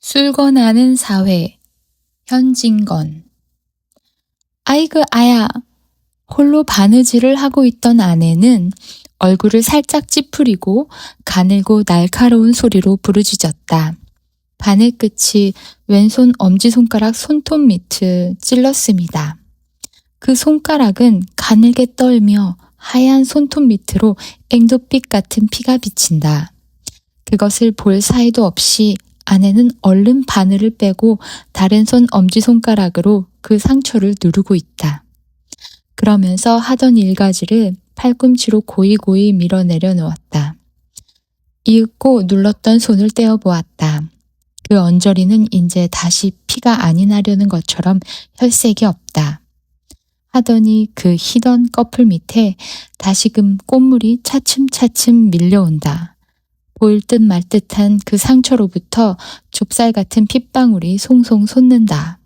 술건하는 사회 현진건 아이그 아야 홀로 바느질을 하고 있던 아내는 얼굴을 살짝 찌푸리고 가늘고 날카로운 소리로 부르짖었다. 바늘 끝이 왼손 엄지손가락 손톱 밑을 찔렀습니다. 그 손가락은 가늘게 떨며 하얀 손톱 밑으로 앵도빛 같은 피가 비친다. 그것을 볼 사이도 없이 아내는 얼른 바늘을 빼고 다른 손 엄지손가락으로 그 상처를 누르고 있다. 그러면서 하던 일가지를 팔꿈치로 고이고이 밀어 내려 놓았다. 이윽고 눌렀던 손을 떼어 보았다. 그 언저리는 이제 다시 피가 아니 나려는 것처럼 혈색이 없다. 하더니 그 희던 꺼풀 밑에 다시금 꽃물이 차츰차츰 밀려온다. 보일 듯 말 듯한 그 상처로부터 좁쌀 같은 핏방울이 송송 솟는다.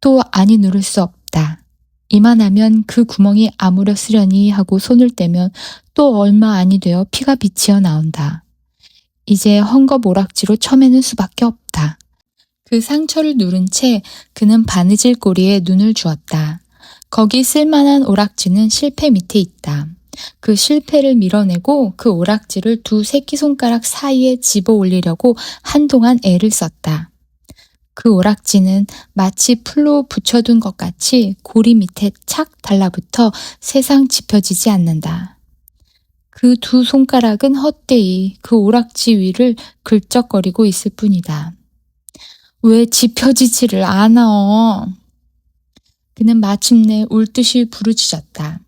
또 아니 누를 수 없다. 이만하면 그 구멍이 아무렸으려니 하고 손을 떼면 또 얼마 아니 되어 피가 비치어 나온다. 이제 헝겊 오락지로 쳐매는 수밖에 없다. 그 상처를 누른 채 그는 바느질 고리에 눈을 주었다. 거기 쓸만한 오락지는 실패 밑에 있다. 그 실패를 밀어내고 그 오락지를 두 새끼손가락 사이에 집어 올리려고 한동안 애를 썼다. 그 오락지는 마치 풀로 붙여둔 것 같이 고리 밑에 착 달라붙어 세상 짚혀지지 않는다. 그 두 손가락은 헛되이 그 오락지 위를 긁적거리고 있을 뿐이다. 왜 짚혀지지를 않아? 그는 마침내 울 듯이 부르짖었다.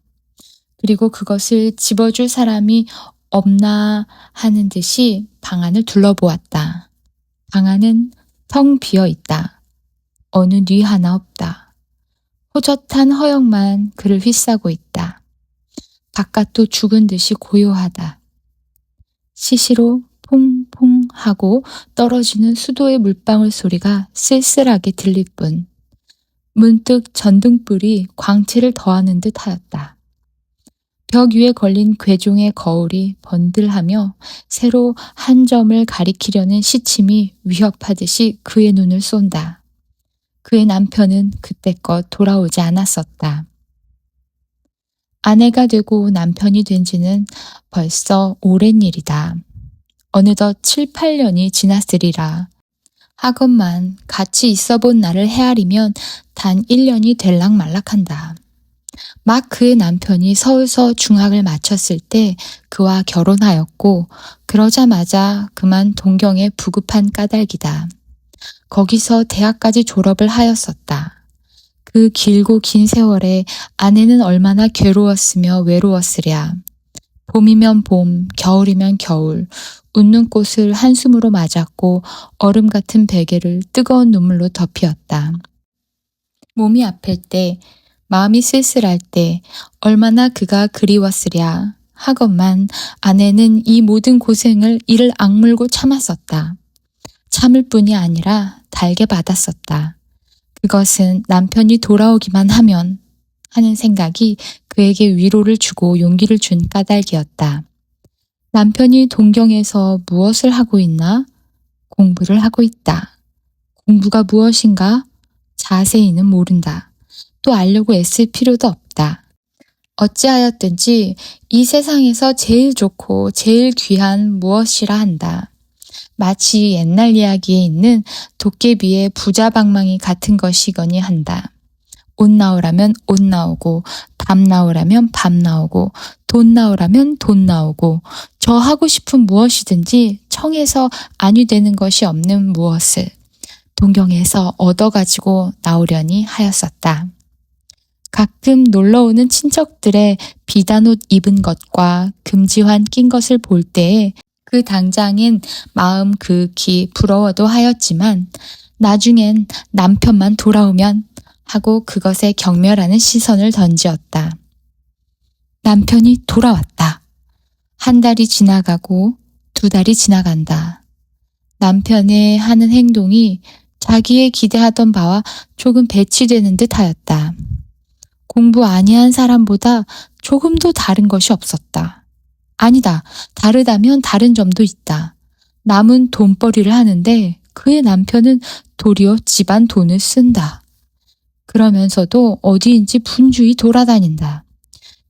그리고 그것을 집어줄 사람이 없나 하는 듯이 방 안을 둘러보았다. 방 안은 텅 비어 있다. 어느 뉘 하나 없다. 호젓한 허영만 그를 휘싸고 있다. 바깥도 죽은 듯이 고요하다. 시시로 퐁퐁 하고 떨어지는 수도의 물방울 소리가 쓸쓸하게 들릴 뿐 문득 전등불이 광채를 더하는 듯 하였다. 벽 위에 걸린 괴종의 거울이 번들하며 새로 한 점을 가리키려는 시침이 위협하듯이 그의 눈을 쏜다. 그의 남편은 그때껏 돌아오지 않았었다. 아내가 되고 남편이 된 지는 벌써 오랜 일이다. 어느덧 7, 8년이 지났으리라. 하건만 같이 있어 본 나를 헤아리면 단 1년이 될락 말락한다. 막 그의 남편이 서울서 중학을 마쳤을 때 그와 결혼하였고 그러자마자 그만 동경에 부급한 까닭이다. 거기서 대학까지 졸업을 하였었다. 그 길고 긴 세월에 아내는 얼마나 괴로웠으며 외로웠으랴. 봄이면 봄, 겨울이면 겨울, 웃는 꽃을 한숨으로 맞았고 얼음 같은 베개를 뜨거운 눈물로 덮이었다. 몸이 아플 때, 마음이 쓸쓸할 때 얼마나 그가 그리웠으랴 하건만 아내는 이 모든 고생을 이를 악물고 참았었다. 참을 뿐이 아니라 달게 받았었다. 그것은 남편이 돌아오기만 하면 하는 생각이 그에게 위로를 주고 용기를 준 까닭이었다. 남편이 동경에서 무엇을 하고 있나? 공부를 하고 있다. 공부가 무엇인가? 자세히는 모른다. 또 알려고 애쓸 필요도 없다. 어찌하였든지 이 세상에서 제일 좋고 제일 귀한 무엇이라 한다. 마치 옛날 이야기에 있는 도깨비의 부자 방망이 같은 것이거니 한다. 옷 나오라면 옷 나오고, 밥 나오라면 밥 나오고, 돈 나오라면 돈 나오고, 저 하고 싶은 무엇이든지 청해서 아니 되는 것이 없는 무엇을 동경에서 얻어가지고 나오려니 하였었다. 가끔 놀러오는 친척들의 비단 옷 입은 것과 금지환 낀 것을 볼 때에 그 당장엔 마음 극히 부러워도 하였지만 나중엔 남편만 돌아오면 하고 그것에 경멸하는 시선을 던지었다. 남편이 돌아왔다. 한 달이 지나가고 두 달이 지나간다. 남편의 하는 행동이 자기의 기대하던 바와 조금 배치되는 듯 하였다. 공부 아니한 사람보다 조금도 다른 것이 없었다. 아니다. 다르다면 다른 점도 있다. 남은 돈벌이를 하는데 그의 남편은 도리어 집안 돈을 쓴다. 그러면서도 어디인지 분주히 돌아다닌다.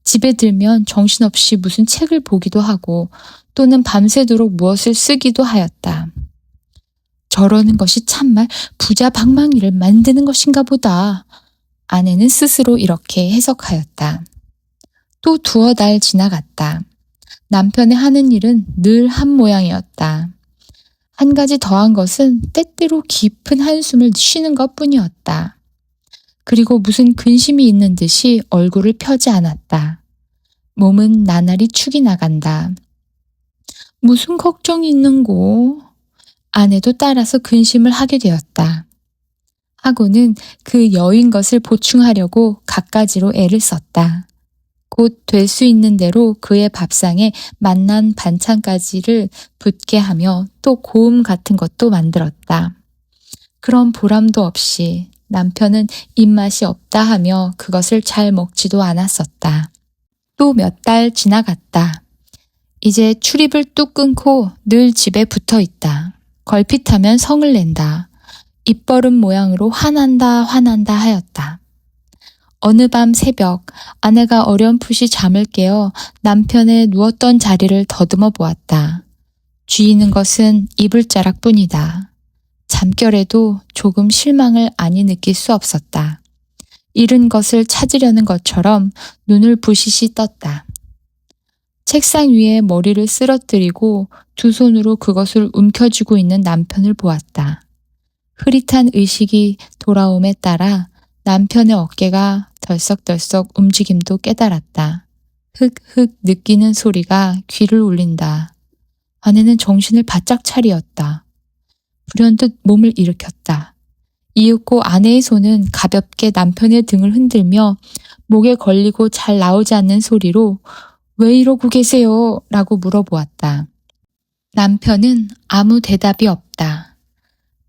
집에 들면 정신없이 무슨 책을 보기도 하고 또는 밤새도록 무엇을 쓰기도 하였다. 저러는 것이 참말 부자 방망이를 만드는 것인가 보다. 아내는 스스로 이렇게 해석하였다. 또 두어 달 지나갔다. 남편의 하는 일은 늘 한 모양이었다. 한 가지 더한 것은 때때로 깊은 한숨을 쉬는 것 뿐이었다. 그리고 무슨 근심이 있는 듯이 얼굴을 펴지 않았다. 몸은 나날이 축이 나간다. 무슨 걱정이 있는고? 아내도 따라서 근심을 하게 되었다. 하고는 그 여인 것을 보충하려고 갖가지로 애를 썼다. 곧 될 수 있는 대로 그의 밥상에 맛난 반찬까지를 붙게 하며 또 고음 같은 것도 만들었다. 그런 보람도 없이 남편은 입맛이 없다 하며 그것을 잘 먹지도 않았었다. 또 몇 달 지나갔다. 이제 출입을 뚝 끊고 늘 집에 붙어 있다. 걸핏하면 성을 낸다. 입버릇 모양으로 화난다 화난다 하였다. 어느 밤 새벽 아내가 어렴풋이 잠을 깨어 남편의 누웠던 자리를 더듬어 보았다. 쥐이는 것은 이불자락 뿐이다. 잠결에도 조금 실망을 아니 느낄 수 없었다. 잃은 것을 찾으려는 것처럼 눈을 부시시 떴다. 책상 위에 머리를 쓰러뜨리고 두 손으로 그것을 움켜쥐고 있는 남편을 보았다. 흐릿한 의식이 돌아옴에 따라 남편의 어깨가 덜썩덜썩 움직임도 깨달았다. 흑흑 느끼는 소리가 귀를 울린다. 아내는 정신을 바짝 차리었다. 불현듯 몸을 일으켰다. 이윽고 아내의 손은 가볍게 남편의 등을 흔들며 목에 걸리고 잘 나오지 않는 소리로 왜 이러고 계세요? 라고 물어보았다. 남편은 아무 대답이 없다.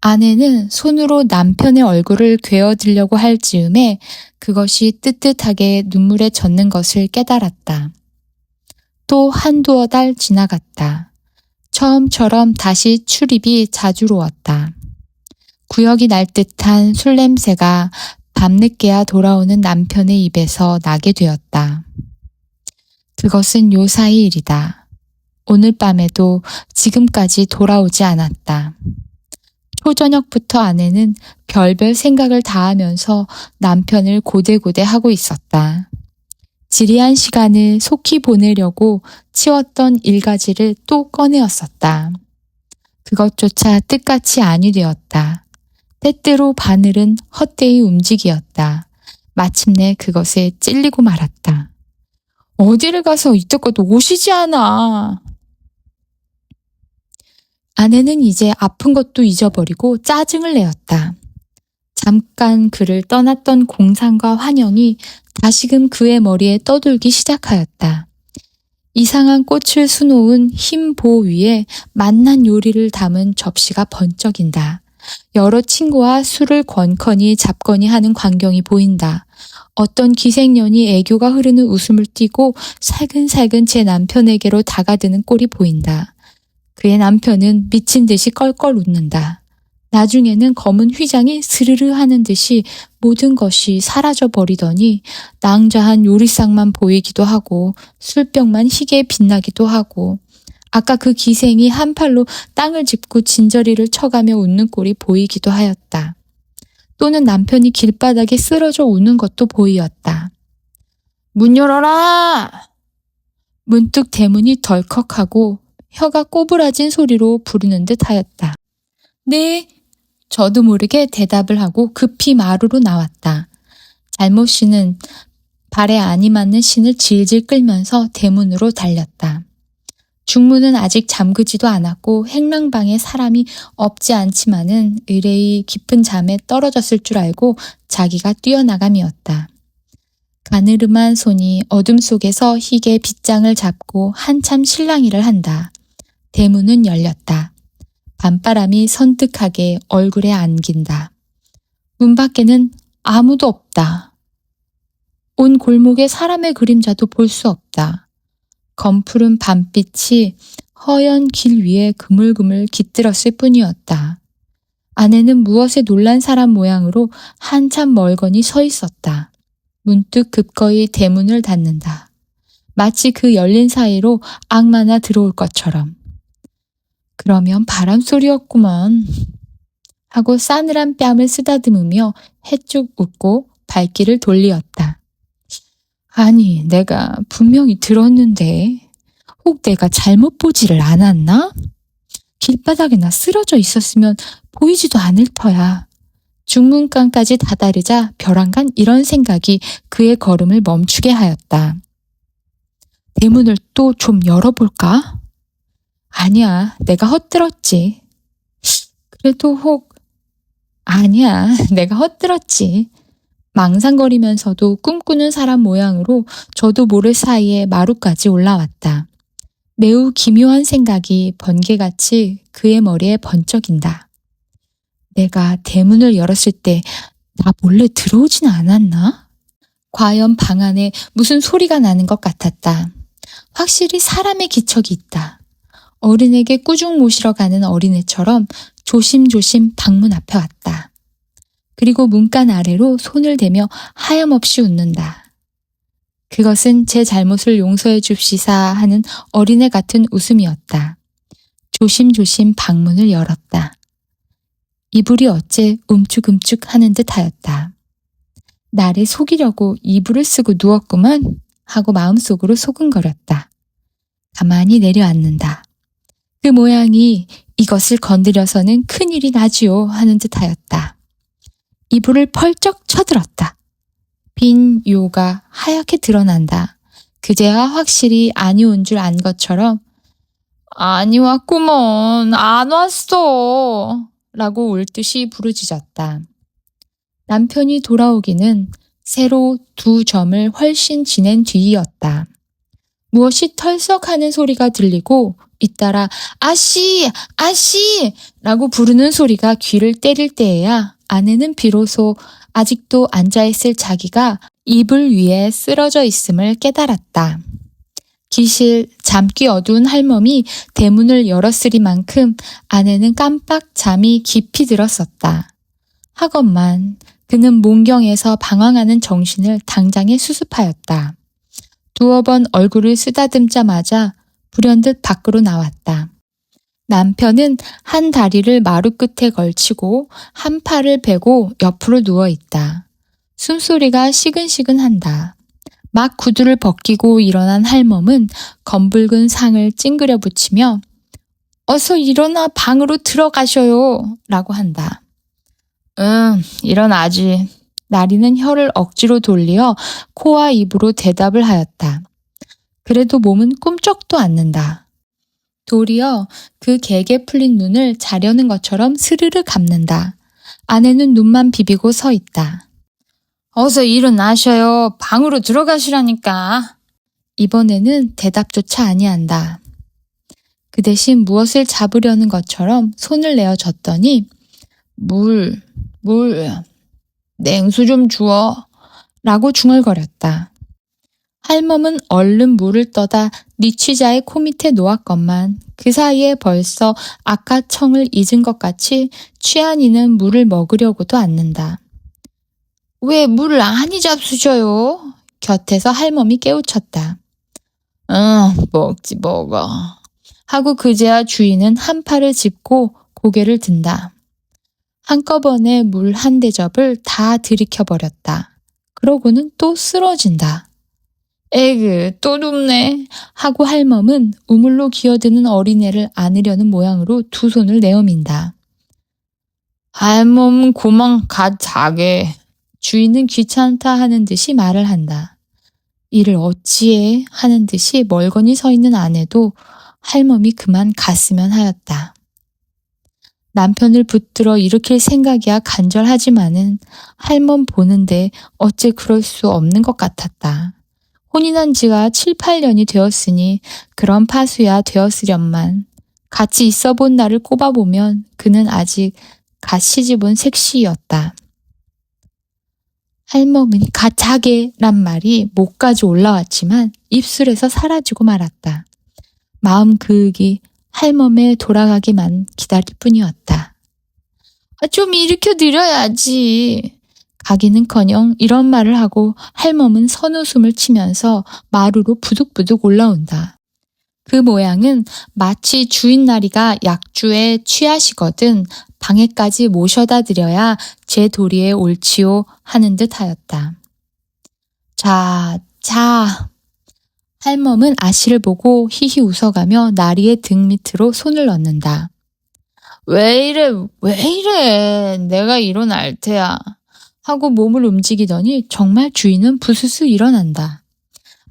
아내는 손으로 남편의 얼굴을 괴어들려고 할 즈음에 그것이 뜨뜻하게 눈물에 젖는 것을 깨달았다. 또 한두어 달 지나갔다. 처음처럼 다시 출입이 자주로웠다. 구역이 날 듯한 술 냄새가 밤늦게야 돌아오는 남편의 입에서 나게 되었다. 그것은 요사이 일이다. 오늘 밤에도 지금까지 돌아오지 않았다. 초저녁부터 아내는 별별 생각을 다하면서 남편을 고대고대 하고 있었다. 지리한 시간을 속히 보내려고 치웠던 일가지를 또 꺼내었었다. 그것조차 뜻같이 아니 되었다. 때때로 바늘은 헛되이 움직이었다. 마침내 그것에 찔리고 말았다. 어디를 가서 이때껏 오시지 않아. 아내는 이제 아픈 것도 잊어버리고 짜증을 내었다. 잠깐 그를 떠났던 공상과 환영이 다시금 그의 머리에 떠돌기 시작하였다. 이상한 꽃을 수놓은 흰 보 위에 맛난 요리를 담은 접시가 번쩍인다. 여러 친구와 술을 권커니 잡거니 하는 광경이 보인다. 어떤 기생년이 애교가 흐르는 웃음을 띠고 살근살근 제 남편에게로 다가드는 꼴이 보인다. 그의 남편은 미친 듯이 껄껄 웃는다. 나중에는 검은 휘장이 스르르 하는 듯이 모든 것이 사라져 버리더니 낭자한 요리상만 보이기도 하고 술병만 희게 빛나기도 하고 아까 그 기생이 한 팔로 땅을 짚고 진저리를 쳐가며 웃는 꼴이 보이기도 하였다. 또는 남편이 길바닥에 쓰러져 우는 것도 보이었다. 문 열어라! 문득 대문이 덜컥하고 혀가 꼬부라진 소리로 부르는 듯 하였다. 네. 저도 모르게 대답을 하고 급히 마루로 나왔다. 잘못 씨는 발에 안이 맞는 신을 질질 끌면서 대문으로 달렸다. 중문은 아직 잠그지도 않았고 행랑방에 사람이 없지 않지만은 의뢰이 깊은 잠에 떨어졌을 줄 알고 자기가 뛰어나감이었다. 가느름한 손이 어둠 속에서 희게 빗장을 잡고 한참 실랑이를 한다. 대문은 열렸다. 밤바람이 선뜩하게 얼굴에 안긴다. 문 밖에는 아무도 없다. 온 골목에 사람의 그림자도 볼 수 없다. 검푸른 밤빛이 허연 길 위에 그물그물 깃들었을 뿐이었다. 아내는 무엇에 놀란 사람 모양으로 한참 멀거니 서 있었다. 문득 급거이 대문을 닫는다. 마치 그 열린 사이로 악마나 들어올 것처럼. 그러면 바람 소리였구먼. 하고 싸늘한 뺨을 쓰다듬으며 해쭉 웃고 발길을 돌리었다. 아니, 내가 분명히 들었는데, 혹 내가 잘못 보지를 않았나? 길바닥에나 쓰러져 있었으면 보이지도 않을 터야. 중문간까지 다다르자 벼랑간 이런 생각이 그의 걸음을 멈추게 하였다. 대문을 또 좀 열어볼까? 아니야, 내가 헛들었지. 그래도 혹, 아니야, 내가 헛들었지. 망상거리면서도 꿈꾸는 사람 모양으로 저도 모를 사이에 마루까지 올라왔다. 매우 기묘한 생각이 번개같이 그의 머리에 번쩍인다. 내가 대문을 열었을 때 나 몰래 들어오진 않았나? 과연 방 안에 무슨 소리가 나는 것 같았다. 확실히 사람의 기척이 있다. 어른에게 꾸중 모시러 가는 어린애처럼 조심조심 방문 앞에 왔다. 그리고 문간 아래로 손을 대며 하염없이 웃는다. 그것은 제 잘못을 용서해 줍시사 하는 어린애 같은 웃음이었다. 조심조심 방문을 열었다. 이불이 어째 움쭉움쭉 하는 듯 하였다. 나를 속이려고 이불을 쓰고 누웠구만 하고 마음속으로 소근거렸다. 가만히 내려앉는다. 그 모양이 이것을 건드려서는 큰일이 나지요 하는 듯 하였다. 이불을 펄쩍 쳐들었다. 빈 요가 하얗게 드러난다. 그제야 확실히 아니 온줄 안 것처럼 아니 왔구먼 안 왔어 라고 울 듯이 부르짖었다. 남편이 돌아오기는 새로 두 점을 훨씬 지낸 뒤이었다. 무엇이 털썩하는 소리가 들리고 잇따라 아씨 아씨 라고 부르는 소리가 귀를 때릴 때에야 아내는 비로소 아직도 앉아있을 자기가 이불 위에 쓰러져 있음을 깨달았다. 기실 잠기 어두운 할멈이 대문을 열었으리만큼 아내는 깜빡 잠이 깊이 들었었다. 하건만 그는 몽경에서 방황하는 정신을 당장에 수습하였다. 두어 번 얼굴을 쓰다듬자마자 불현듯 밖으로 나왔다. 남편은 한 다리를 마루 끝에 걸치고 한 팔을 베고 옆으로 누워 있다. 숨소리가 시근시근 한다. 막 구두를 벗기고 일어난 할멈은 검붉은 상을 찡그려 붙이며 어서 일어나 방으로 들어가셔요. 라고 한다. 응, 일어나지. 나리는 혀를 억지로 돌리어 코와 입으로 대답을 하였다. 그래도 몸은 꿈쩍도 않는다. 도리어 그 개게 풀린 눈을 자려는 것처럼 스르르 감는다. 아내는 눈만 비비고 서 있다. 어서 일어나셔요. 방으로 들어가시라니까. 이번에는 대답조차 아니한다. 그 대신 무엇을 잡으려는 것처럼 손을 내어 줬더니 물, 물, 냉수 좀 주어. 라고 중얼거렸다. 할멈은 얼른 물을 떠다 니취자의 코 밑에 놓았건만 그 사이에 벌써 아까 청을 잊은 것 같이 취한 이는 물을 먹으려고도 않는다. 왜 물을 안이 잡수셔요? 곁에서 할멈이 깨우쳤다. 응, 먹지 먹어. 하고 그제야 주인은 한 팔을 짚고 고개를 든다. 한꺼번에 물 한 대접을 다 들이켜버렸다. 그러고는 또 쓰러진다. 에그, 또 눕네. 하고 할멈은 우물로 기어드는 어린애를 안으려는 모양으로 두 손을 내어민다. 할멈 고만 갓 자게. 주인은 귀찮다 하는 듯이 말을 한다. 이를 어찌해 하는 듯이 멀거니 서 있는 아내도 할멈이 그만 갔으면 하였다. 남편을 붙들어 일으킬 생각이야 간절하지만은 할멈 보는데 어째 그럴 수 없는 것 같았다. 혼인한 지가 7, 8년이 되었으니 그런 파수야 되었으련만 같이 있어 본 날을 꼽아보면 그는 아직 갓 시집온 색시였다. 할멈은 가차게란 말이 목까지 올라왔지만 입술에서 사라지고 말았다. 마음 그윽이 할멈의 돌아가기만 기다릴 뿐이었다. 아, 좀 일으켜 드려야지. 가기는커녕 이런 말을 하고 할멈은 선웃음을 치면서 마루로 부득부득 올라온다. 그 모양은 마치 주인 나리가 약주에 취하시거든 방에까지 모셔다 드려야 제 도리에 옳지요 하는 듯 하였다. 자, 자. 할멈은 아씨를 보고 히히 웃어가며 나리의 등 밑으로 손을 넣는다. 왜 이래, 왜 이래. 내가 일어날 테야. 하고 몸을 움직이더니 정말 주인은 부스스 일어난다.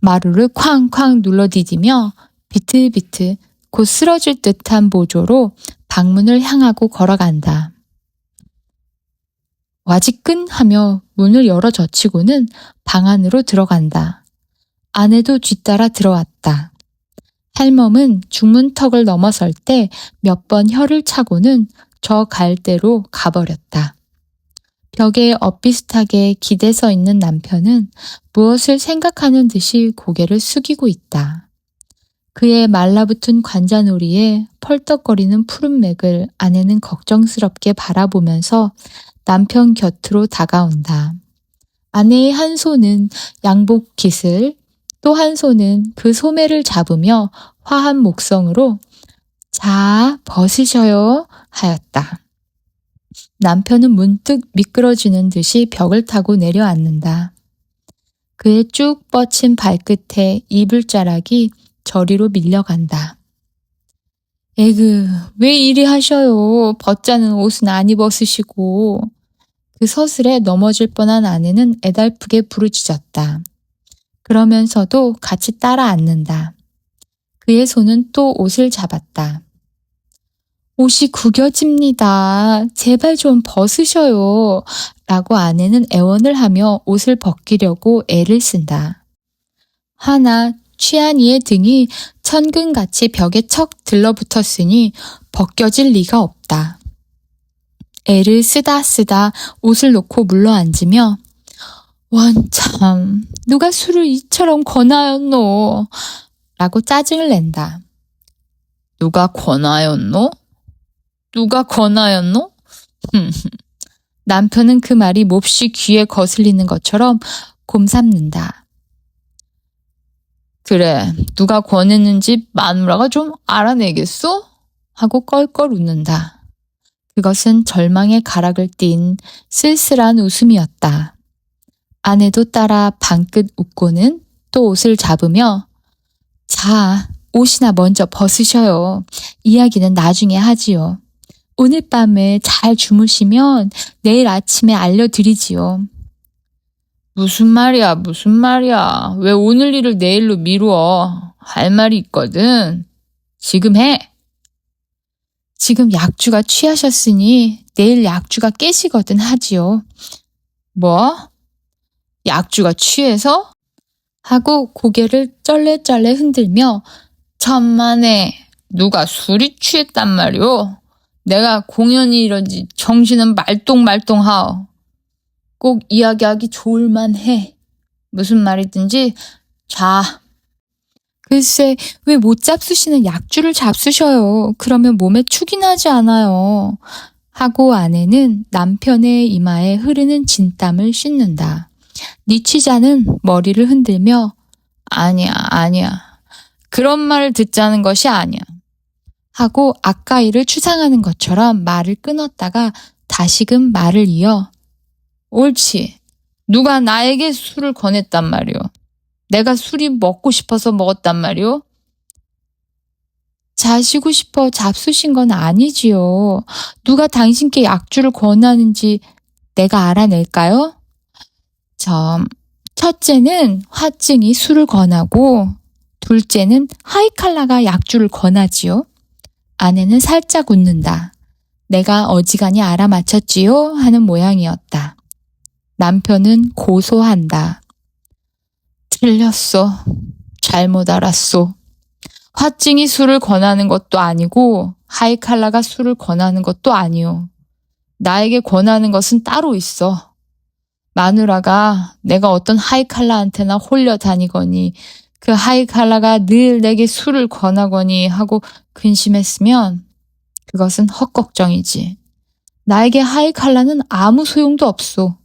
마루를 쾅쾅 눌러 디디며 비틀비틀 곧 쓰러질 듯한 보조로 방문을 향하고 걸어간다. 와지끈 하며 문을 열어 젖히고는 방 안으로 들어간다. 아내도 뒤따라 들어왔다. 할멈은 중문턱을 넘어설 때 몇 번 혀를 차고는 저 갈대로 가버렸다. 벽에 엇비슷하게 기대서 있는 남편은 무엇을 생각하는 듯이 고개를 숙이고 있다. 그의 말라붙은 관자놀이에 펄떡거리는 푸른 맥을 아내는 걱정스럽게 바라보면서 남편 곁으로 다가온다. 아내의 한 손은 양복 깃을, 또 한 손은 그 소매를 잡으며 화한 목성으로 자, 벗으셔요 하였다. 남편은 문득 미끄러지는 듯이 벽을 타고 내려앉는다. 그의 쭉 뻗친 발끝에 이불자락이 저리로 밀려간다. 에그, 왜 이리 하셔요? 벗자는 옷은 안 입었으시고. 그 서슬에 넘어질 뻔한 아내는 애달프게 부르짖었다. 그러면서도 같이 따라 앉는다. 그의 손은 또 옷을 잡았다. 옷이 구겨집니다. 제발 좀 벗으셔요. 라고 아내는 애원을 하며 옷을 벗기려고 애를 쓴다. 하나 취한 이의 등이 천근같이 벽에 척 들러붙었으니 벗겨질 리가 없다. 애를 쓰다 쓰다 옷을 놓고 물러앉으며 원참 누가 술을 이처럼 권하였노 라고 짜증을 낸다. 누가 권하였노? 누가 권하였노? 남편은 그 말이 몹시 귀에 거슬리는 것처럼 곰삼는다. 그래, 누가 권했는지 마누라가 좀 알아내겠소? 하고 껄껄 웃는다. 그것은 절망의 가락을 띤 쓸쓸한 웃음이었다. 아내도 따라 방긋 웃고는 또 옷을 잡으며 자, 옷이나 먼저 벗으셔요. 이야기는 나중에 하지요. 오늘 밤에 잘 주무시면 내일 아침에 알려드리지요. 무슨 말이야, 무슨 말이야. 왜 오늘 일을 내일로 미루어? 할 말이 있거든. 지금 해. 지금 약주가 취하셨으니 내일 약주가 깨시거든 하지요. 뭐? 약주가 취해서? 하고 고개를 쩔레쩔레 흔들며 천만에 누가 술이 취했단 말이오. 내가 공연이 이런지 정신은 말똥말똥하오. 꼭 이야기하기 좋을만 해. 무슨 말이든지 자. 글쎄 왜 못 잡수시는 약주를 잡수셔요. 그러면 몸에 축이 나지 않아요. 하고 아내는 남편의 이마에 흐르는 진땀을 씻는다. 니취자는 머리를 흔들며 아니야 아니야. 그런 말을 듣자는 것이 아니야. 하고 아까 일을 추상하는 것처럼 말을 끊었다가 다시금 말을 이어 옳지. 누가 나에게 술을 권했단 말이오. 내가 술이 먹고 싶어서 먹었단 말이오. 자시고 싶어 잡수신 건 아니지요. 누가 당신께 약주를 권하는지 내가 알아낼까요? 점. 첫째는 화증이 술을 권하고, 둘째는 하이칼라가 약주를 권하지요. 아내는 살짝 웃는다. 내가 어지간히 알아맞혔지요? 하는 모양이었다. 남편은 고소한다. 틀렸어. 잘못 알았소. 화증이 술을 권하는 것도 아니고 하이칼라가 술을 권하는 것도 아니오. 나에게 권하는 것은 따로 있어. 마누라가 내가 어떤 하이칼라한테나 홀려 다니거니 그 하이칼라가 늘 내게 술을 권하거니 하고 근심했으면 그것은 헛걱정이지. 나에게 하이칼라는 아무 소용도 없소.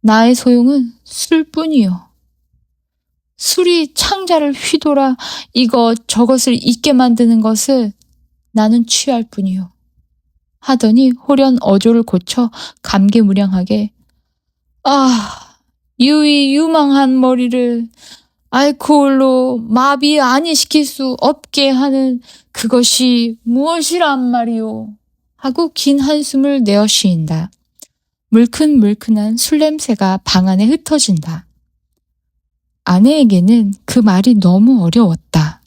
나의 소용은 술뿐이요. 술이 창자를 휘돌아 이것 저것을 잊게 만드는 것을 나는 취할 뿐이요. 하더니 호련 어조를 고쳐 감개무량하게 아 유이 유망한 머리를 알코올로 마비 아니시킬 수 없게 하는 그것이 무엇이란 말이오 하고 긴 한숨을 내어 쉬인다. 물큰물큰한 술 냄새가 방 안에 흩어진다. 아내에게는 그 말이 너무 어려웠다.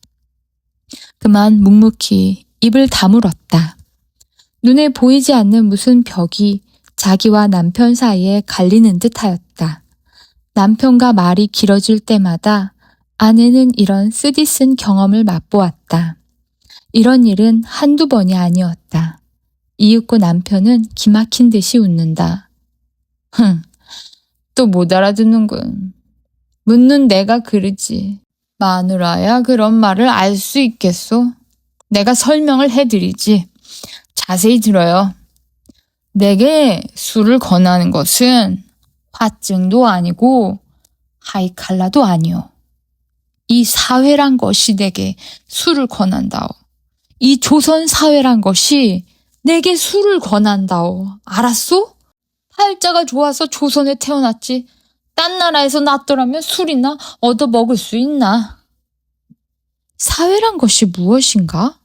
그만 묵묵히 입을 다물었다. 눈에 보이지 않는 무슨 벽이 자기와 남편 사이에 갈리는 듯 하였다. 남편과 말이 길어질 때마다 아내는 이런 쓰디쓴 경험을 맛보았다. 이런 일은 한두 번이 아니었다. 이윽고 남편은 기막힌 듯이 웃는다. 흥, 또 못 알아듣는군. 묻는 내가 그러지. 마누라야 그런 말을 알 수 있겠소? 내가 설명을 해드리지. 자세히 들어요. 내게 술을 권하는 것은 화증도 아니고 하이칼라도 아니오. 이 사회란 것이 내게 술을 권한다오. 이 조선 사회란 것이 내게 술을 권한다오. 알았소? 팔자가 좋아서 조선에 태어났지. 딴 나라에서 났더라면 술이나 얻어 먹을 수 있나? 사회란 것이 무엇인가?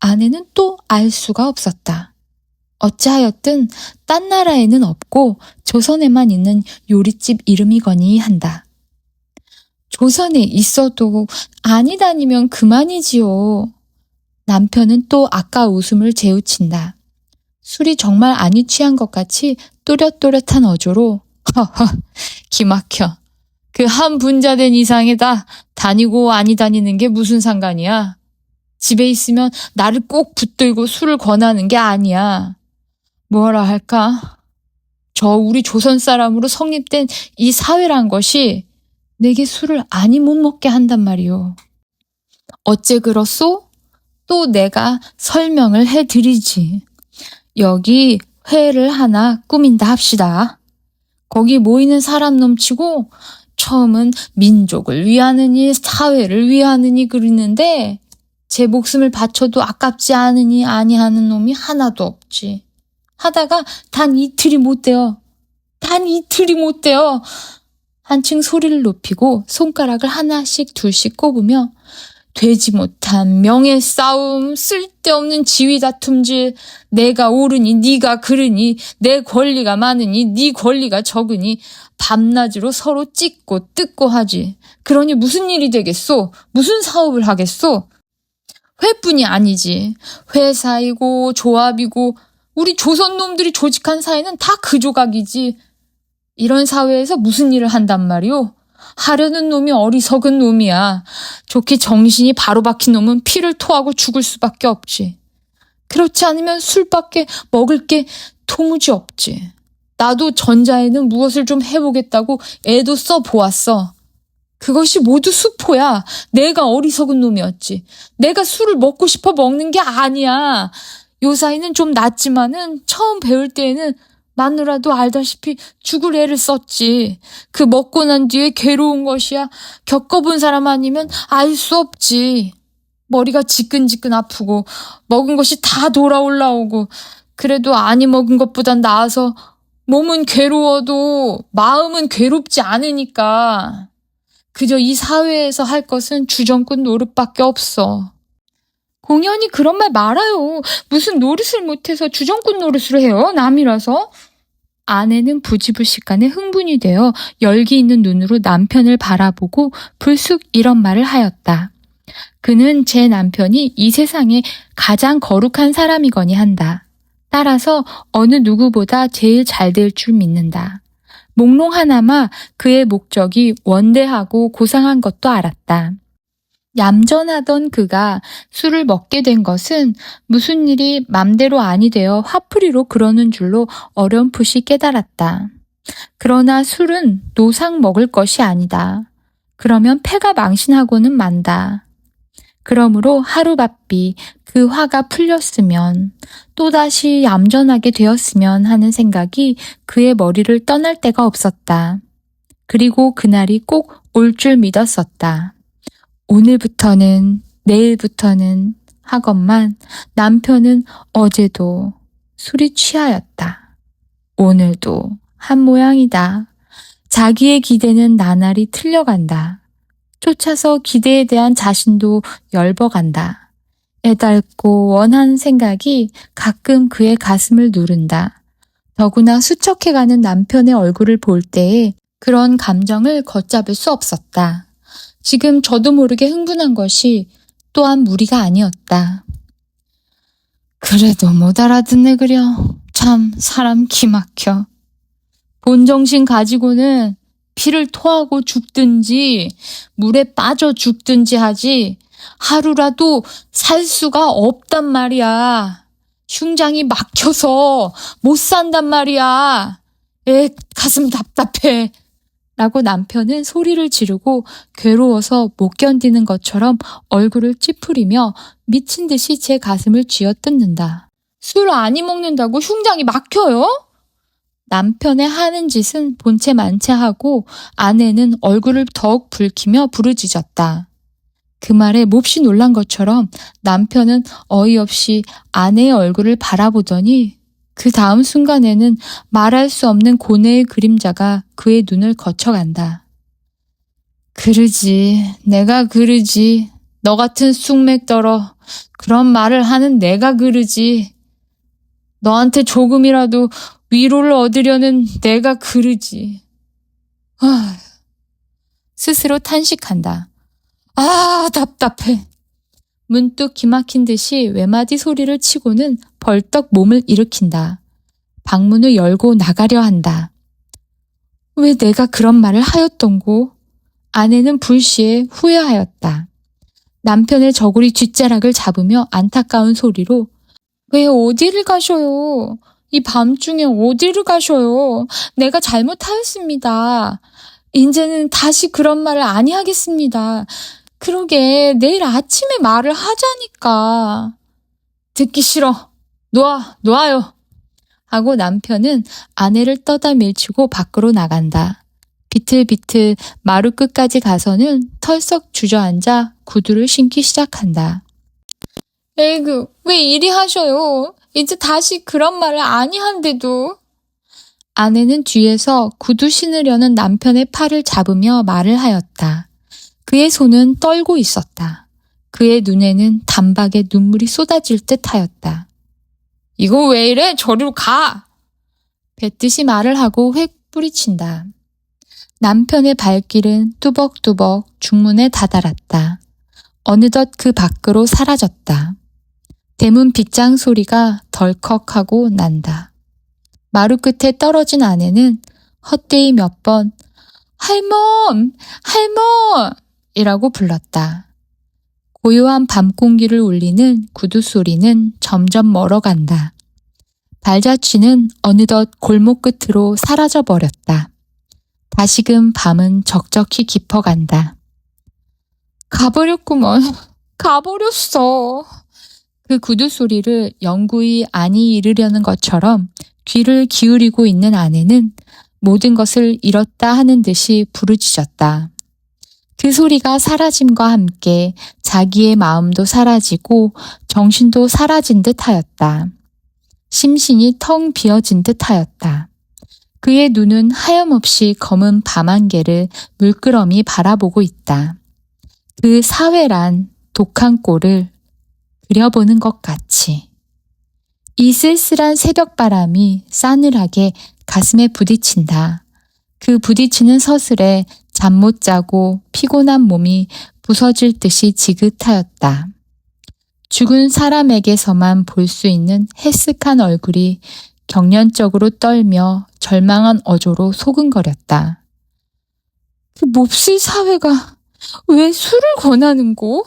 아내는 또 알 수가 없었다. 어찌하였든 딴 나라에는 없고 조선에만 있는 요리집 이름이거니 한다. 조선에 있어도 아니 다니면 그만이지요. 남편은 또 아까 웃음을 재우친다. 술이 정말 아니 취한 것 같이 또렷또렷한 어조로 허허 기막혀. 그 한 분자된 이상에다 다니고 아니 다니는 게 무슨 상관이야. 집에 있으면 나를 꼭 붙들고 술을 권하는 게 아니야. 뭐라 할까? 저 우리 조선 사람으로 성립된 이 사회란 것이 내게 술을 아니 못 먹게 한단 말이오. 어째 그렇소? 또 내가 설명을 해드리지. 여기 회를 하나 꾸민다 합시다. 거기 모이는 사람 넘치고 처음은 민족을 위하느니 사회를 위하느니 그러는데 제 목숨을 바쳐도 아깝지 않으니 아니하는 놈이 하나도 없지. 하다가 단 이틀이 못 돼요. 단 이틀이 못 돼요. 한층 소리를 높이고 손가락을 하나씩 둘씩 꼽으며 되지 못한 명예 싸움, 쓸데없는 지위 다툼질, 내가 옳으니 네가 그르니 내 권리가 많으니 네 권리가 적으니 밤낮으로 서로 찢고 뜯고 하지. 그러니 무슨 일이 되겠소? 무슨 사업을 하겠소? 회뿐이 아니지. 회사이고 조합이고 우리 조선 놈들이 조직한 사회는 다 그 조각이지. 이런 사회에서 무슨 일을 한단 말이오? 하려는 놈이 어리석은 놈이야. 좋게 정신이 바로 박힌 놈은 피를 토하고 죽을 수밖에 없지. 그렇지 않으면 술밖에 먹을 게 도무지 없지. 나도 전자에는 무엇을 좀 해보겠다고 애도 써보았어. 그것이 모두 수포야. 내가 어리석은 놈이었지. 내가 술을 먹고 싶어 먹는 게 아니야. 요 사이는 좀 낫지만은 처음 배울 때에는 마누라도 알다시피 죽을 애를 썼지. 그 먹고 난 뒤에 괴로운 것이야. 겪어본 사람 아니면 알 수 없지. 머리가 지끈지끈 아프고 먹은 것이 다 돌아올라오고 그래도 아니 먹은 것보단 나아서 몸은 괴로워도 마음은 괴롭지 않으니까 그저 이 사회에서 할 것은 주정꾼 노릇밖에 없어. 공연히 그런 말 말아요. 무슨 노릇을 못해서 주정꾼 노릇을 해요. 남이라서. 아내는 부지불식간에 흥분이 되어 열기 있는 눈으로 남편을 바라보고 불쑥 이런 말을 하였다. 그는 제 남편이 이 세상에 가장 거룩한 사람이거니 한다. 따라서 어느 누구보다 제일 잘 될 줄 믿는다. 몽롱 하나마 그의 목적이 원대하고 고상한 것도 알았다. 얌전하던 그가 술을 먹게 된 것은 무슨 일이 맘대로 아니 되어 화풀이로 그러는 줄로 어렴풋이 깨달았다. 그러나 술은 노상 먹을 것이 아니다. 그러면 폐가 망신하고는 만다. 그러므로 하루바삐 그 화가 풀렸으면 또다시 얌전하게 되었으면 하는 생각이 그의 머리를 떠날 때가 없었다. 그리고 그날이 꼭 올 줄 믿었었다. 오늘부터는, 내일부터는 하건만 남편은 어제도 술이 취하였다. 오늘도 한 모양이다. 자기의 기대는 나날이 틀려간다. 쫓아서 기대에 대한 자신도 열버간다. 애달고 원한 생각이 가끔 그의 가슴을 누른다. 더구나 수척해가는 남편의 얼굴을 볼 때에 그런 감정을 걷잡을 수 없었다. 지금 저도 모르게 흥분한 것이 또한 무리가 아니었다. 그래도 못 알아듣네 그려. 참 사람 기막혀. 본정신 가지고는 피를 토하고 죽든지 물에 빠져 죽든지 하지 하루라도 살 수가 없단 말이야. 흉장이 막혀서 못 산단 말이야. 에 가슴 답답해. 라고 남편은 소리를 지르고 괴로워서 못 견디는 것처럼 얼굴을 찌푸리며 미친 듯이 제 가슴을 쥐어뜯는다. 술 많이 먹는다고 흉장이 막혀요? 남편의 하는 짓은 본체 만체하고 아내는 얼굴을 더욱 붉히며 부르짖었다. 그 말에 몹시 놀란 것처럼 남편은 어이없이 아내의 얼굴을 바라보더니 그 다음 순간에는 말할 수 없는 고뇌의 그림자가 그의 눈을 거쳐간다. 그러지, 내가 그러지. 너 같은 쑥맥 떨어. 그런 말을 하는 내가 그러지. 너한테 조금이라도 위로를 얻으려는 내가 그러지. 아, 스스로 탄식한다. 아, 답답해. 문득 기막힌 듯이 외마디 소리를 치고는 벌떡 몸을 일으킨다. 방문을 열고 나가려 한다. 왜 내가 그런 말을 하였던고? 아내는 불시에 후회하였다. 남편의 저고리 뒷자락을 잡으며 안타까운 소리로 왜 어디를 가셔요? 이 밤중에 어디를 가셔요? 내가 잘못하였습니다. 이제는 다시 그런 말을 아니 하겠습니다. 그러게 내일 아침에 말을 하자니까. 듣기 싫어. 놓아, 놓아요. 하고 남편은 아내를 떠다 밀치고 밖으로 나간다. 비틀비틀 마루 끝까지 가서는 털썩 주저앉아 구두를 신기 시작한다. 에이그, 왜 이리 하셔요? 이제 다시 그런 말을 아니 한데도. 아내는 뒤에서 구두 신으려는 남편의 팔을 잡으며 말을 하였다. 그의 손은 떨고 있었다. 그의 눈에는 단박에 눈물이 쏟아질 듯 하였다. 이거 왜 이래? 저리로 가! 뱉듯이 말을 하고 획 뿌리친다. 남편의 발길은 뚜벅뚜벅 중문에 다다랐다. 어느덧 그 밖으로 사라졌다. 대문 빗장 소리가 덜컥하고 난다. 마루 끝에 떨어진 아내는 헛되이 몇 번 할멈! 할멈! 이라고 불렀다. 고요한 밤 공기를 울리는 구두 소리는 점점 멀어간다. 발자취는 어느덧 골목 끝으로 사라져 버렸다. 다시금 밤은 적적히 깊어간다. 가버렸구먼. 가버렸어. 그 구두 소리를 영구히 아니 이르려는 것처럼 귀를 기울이고 있는 아내는 모든 것을 잃었다 하는 듯이 부르짖었다. 그 소리가 사라짐과 함께 자기의 마음도 사라지고 정신도 사라진 듯 하였다. 심신이 텅 비어진 듯 하였다. 그의 눈은 하염없이 검은 밤 안개를 물끄러미 바라보고 있다. 그 사회란 독한 꼴을 그려보는 것 같이. 이 쓸쓸한 새벽 바람이 싸늘하게 가슴에 부딪힌다. 그 부딪히는 서슬에 잠 못 자고 피곤한 몸이 부서질 듯이 지긋하였다. 죽은 사람에게서만 볼 수 있는 헬쓱한 얼굴이 경련적으로 떨며 절망한 어조로 소근거렸다. 그 몹쓸 사회가 왜 술을 권하는고?